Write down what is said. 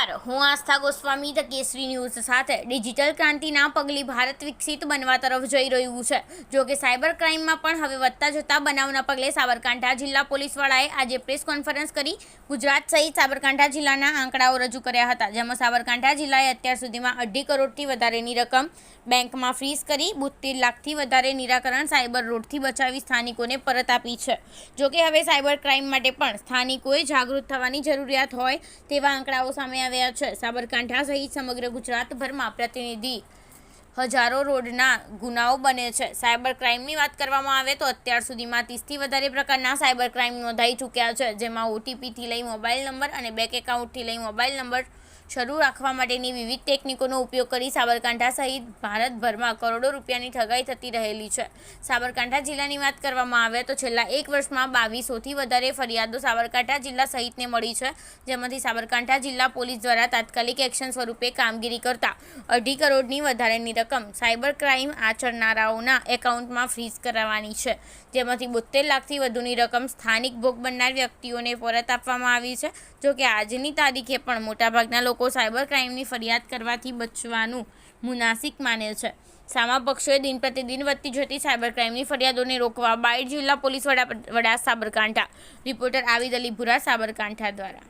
નમસ્કાર. હું Astha Goswami, the Kesari news સાથે ડિજિટલ ક્રાંતિના પગલે ભારત વિકસિત બનવા તરફ જઈ રહ્યું છે. જો કે સાયબર ક્રાઇમમાં પણ હવે વધતા જતા બનાવના પગલે સાબરકાંઠા જિલ્લા પોલીસવાળાએ આજે પ્રેસ કોન્ફરન્સ કરી ગુજરાત સહિત સાબરકાંઠા જિલ્લાના આંકડાઓ રજૂ કર્યા હતા, જેમાં સાબરકાંઠા જિલ્લાએ અત્યાર સુધીમાં અઢી કરોડથી વધારેની રકમ બેંકમાં ફ્રીઝ કરી બોતેર લાખથી વધારે નિરાકરણ સાયબર રોડથી બચાવી સ્થાનિકોને પરત આપી છે. જો કે હવે સાયબર ક્રાઇમ માટે પણ સ્થાનિકોએ જાગૃત થવાની જરૂરિયાત હોય તેવા આંકડાઓ સામે આવ્યા છે. સાબરકાંઠા સહિત સમગ્ર ગુજરાતભરમાં પ્રતિનિધિ હજારો રોડના ગુનાઓ બને છે. સાયબર ક્રાઇમની વાત કરવામાં આવે તો અત્યાર સુધીમાં ત્રીસથી વધારે પ્રકારના સાયબર ક્રાઇમ નોંધાઈ ચૂક્યા છે, જેમાં ઓટીપીથી લઈ મોબાઈલ નંબર અને બેંક એકાઉન્ટથી લઈ મોબાઈલ નંબર શરૂ રાખવા માટેની વિવિધ ટેકનિકોનો ઉપયોગ કરી સાબરકાંઠા સહિત ભારતભરમાં કરોડો રૂપિયાની ઠગાઈ થતી રહેલી છે. સાબરકાંઠા જિલ્લાની વાત કરવામાં આવે તો છેલ્લા એક વર્ષમાં બાવીસોથી વધારે ફરિયાદો સાબરકાંઠા જિલ્લા સહિતને મળી છે, જેમાંથી સાબરકાંઠા જિલ્લા પોલીસ દ્વારા તાત્કાલિક એક્શન સ્વરૂપે કામગીરી કરતા અઢી કરોડની વધારેની રકમ સાયબર ક્રાઇમ આચરનારાઓના એકાઉન્ટમાં ફ્રીઝ કરાવવાની છે, જેમાંથી બોતેર લાખથી વધુની રકમ સ્થાનિક ભોગ બનનાર વ્યક્તિઓને પરત આપવામાં આવી છે, જોકે આજની તારીખે પણ મોટાભાગના લોકો સાયબર ક્રાઇમની ફરિયાદ કરવાથી બચવાનું મુનાસિક માને છે. સામા પક્ષોએ દિન પ્રતિદિન વધતી જતી સાયબર ક્રાઇમની ફરિયાદોને રોકવા બાયડ જિલ્લા પોલીસ વડા વડા સાબરકાંઠા. રિપોર્ટર આવિદ અલી સાબરકાંઠા દ્વારા.